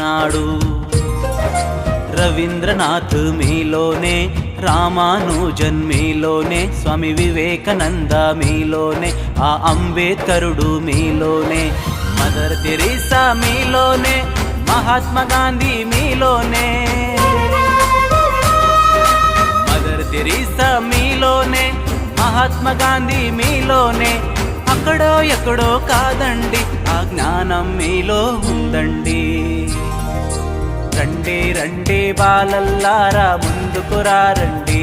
ఉన్నాడు. రవీంద్రనాథ్ మీలోనే రామానుజన్ మీలోనే స్వామి వివేకానంద మీలోనే ఆ అంబేద్కరుడు మీలోనే మదర్ తెరీసా మీలోనే మహాత్మా గాంధీ మీలోనే. మదర్ తెరీసా మీలోనే మహాత్మా గాంధీ మీలోనే అక్కడో ఎక్కడో కాదండి ఆ జ్ఞానం మీలో ఉందండి. రండి రండి బాలల్లారా ముందుకు రండి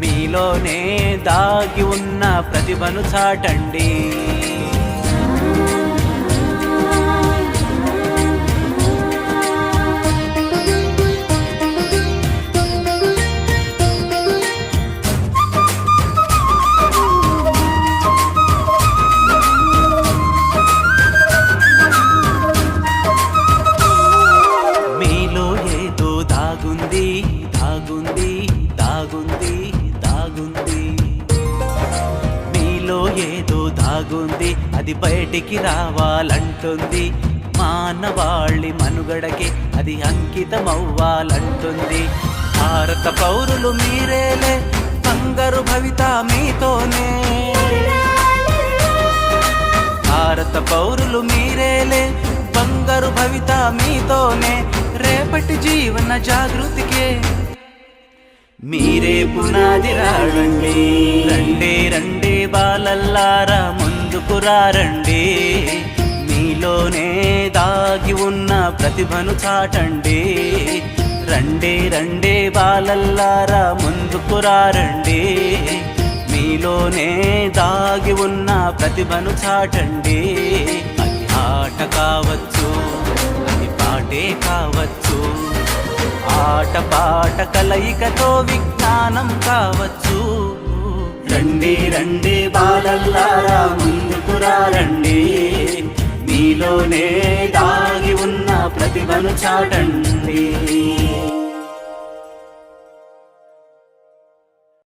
మీలోనే దాగి ఉన్న ప్రతిభను చాటండి. దాగుంది అది బయటికి రావాలంటుంది. మానవాళి మనుగడకి అది అంకితమవ్వాలంటుంది. భారత పౌరులు మీరేలే బంగారు భవిత మీతోనే. భారత పౌరులు మీరేలే బంగారు భవిత మీతోనే. రేపటి జీవన జాగృతికే. మీరే పునాది రాడండి రండే రండే బాలల్లారా ముందుకు రండి మీలోనే దాగి ఉన్న ప్రతిభను చాటండి. రండి రండి బాలల్లారా ముందుకు రండి మీలోనే దాగి ఉన్న ప్రతిభను చాటండి. అది ఆట కావచ్చు అది పాటే కావచ్చు. ఆట పాట కలయికతో విజ్ఞానం కావచ్చు. రండి రండి బాలల్లారా ముందుకు రండి మీలోనే దాగి ఉన్న ప్రతిభను చాటండి.